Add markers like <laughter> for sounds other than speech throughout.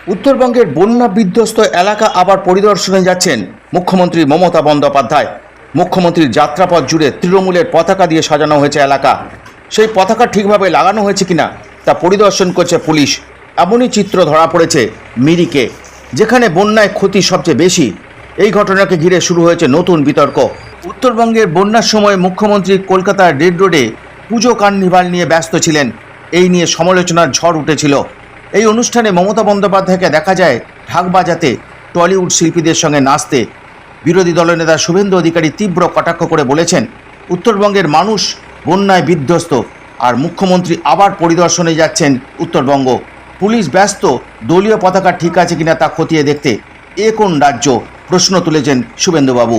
উত্তরবঙ্গের বন্যা বিধ্বস্ত এলাকা আবার পরিদর্শনে যাচ্ছেন মুখ্যমন্ত্রী মমতা বন্দ্যোপাধ্যায়। মুখ্যমন্ত্রীর যাত্রাপথ জুড়ে তৃণমূলের পতাকা দিয়ে সাজানো হয়েছে এলাকা। সেই পতাকা ঠিকভাবে লাগানো হয়েছে কিনা তা পরিদর্শন করছে পুলিশ। এমনই চিত্র ধরা পড়েছে মিরিকে, যেখানে বন্যায় ক্ষতি সবচেয়ে বেশি। এই ঘটনাকে ঘিরে শুরু হয়েছে নতুন বিতর্ক। উত্তরবঙ্গের বন্যার সময় মুখ্যমন্ত্রী কলকাতার রেড রোডে পুজো কার্নিভাল নিয়ে ব্যস্ত ছিলেন। এই নিয়ে সমালোচনার ঝড় উঠেছিল। এই অনুষ্ঠানে মমতা বন্দ্যোপাধ্যায়কে দেখা যায় ঢাক বাজাতে টলিউড শিল্পীদের সঙ্গে নাচতে। বিরোধী দলনেতা শুভেন্দু অধিকারী তীব্র কটাক্ষ করে বলেছেন, উত্তরবঙ্গের মানুষ বন্যায় বিধ্বস্ত আর মুখ্যমন্ত্রী আবার পরিদর্শনে যাচ্ছেন উত্তরবঙ্গ। পুলিশ ব্যস্ত, দলীয় পতাকা ঠিক আছে কিনা তা খতিয়ে দেখতে এ কোন রাজ্য? প্রশ্ন তুলেছেন শুভেন্দুবাবু।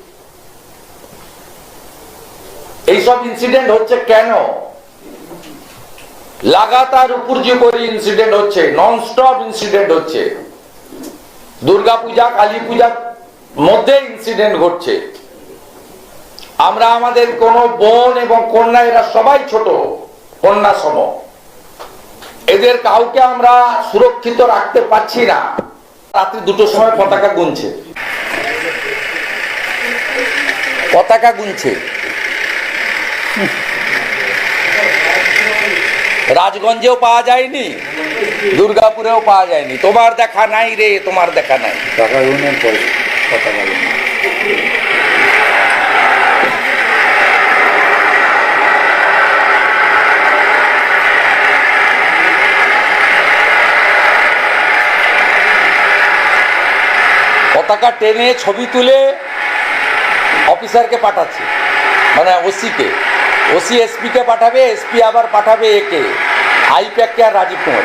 এইসব ইনসিডেন্ট হচ্ছে কেন? লাগাতার উপর যে করে ইনসিডেন্ট হচ্ছে নন স্টপ ইনসিডেন্ট হচ্ছে। দুর্গা পূজা কালী পূজার মধ্যে ইনসিডেন্ট ঘটছে। আমরা আমাদের কোন বোন এবং কন্যা, এরা সবাই ছোট কন্যা সম এদের কাউকে আমরা সুরক্ষিত রাখতে পারছি না। রাত্রি দুটোর সময় পতাকা গুনছে। পতাকা গুনছে। <laughs> রাজগঞ্জেও পাওয়া যায়নি দুর্গাপুরেও পাওয়া যায়নি। তোমার দেখা নাই রে তোমার দেখা নাই। পতাকা টেনে ছবি তুলে অফিসারকে পাঠাচ্ছে মানে ওসিকে ওসি এসপি কে পাঠাবে এসপি আবার পাঠাবে একে। আইপ্যাককে আর রাজীব কুমার।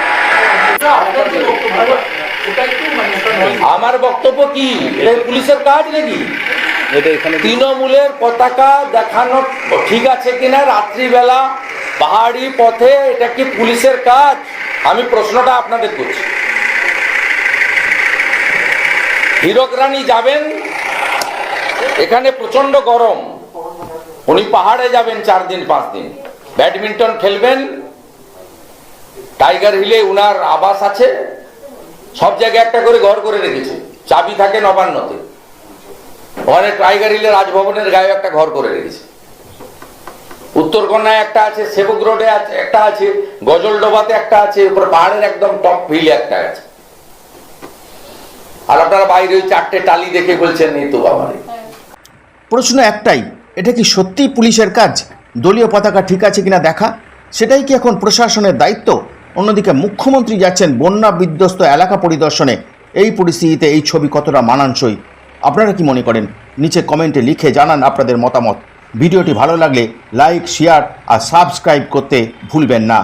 আমার বক্তব্য কি? পুলিশের কাজ নাকি? তৃণমূলের পতাকা দেখানো ঠিক আছে কিনা? রাত্রিবেলা পাহাড়ি পথে এটা কি পুলিশের কাজ? আমি প্রশ্নটা আপনাদের করছি। হীরক রানী যাবেন? এখানে প্রচণ্ড গরম। উনি পাহাড়ে যাবেন চার দিন, পাঁচ দিন। ব্যাডমিন্টন খেলবেন। টাইগার হিলে উনার আবাস আছে। সব জায়গায় একটা করে ঘর করে রেখেছে। চাবি থাকে নবান্নতে। ওখানে টাইগার হিলে রাজভবনের গায়ে একটা ঘর করে রেখেছে। উত্তরকন্যায় একটা আছে, সেবক রোডে একটা আছে, গজলডোবাতে একটা আছে, উপর পাহাড়ের একদম টপ হিলে একটা আছে। আর আপনারা বাইরে ওই চারটে টালি দেখে বলছেন, এই তো বাবারে। প্রশ্ন একটাই এটা কি সত্যিই পুলিশের কাজ? দলীয় পতাকা ঠিক আছে কিনা দেখা? সেটাই কি এখন প্রশাসনের দায়িত্ব? অন্যদিকে মুখ্যমন্ত্রী যাচ্ছেন বন্যা বিধ্বস্ত এলাকা পরিদর্শনে। এই পরিস্থিতিতে এই ছবি কতটা মানানসই? আপনারা কি মনে করেন? নিচে কমেন্টে লিখে জানান আপনাদের মতামত। ভিডিওটি ভালো লাগলে লাইক, শেয়ার আর সাবস্ক্রাইব করতে ভুলবেন না।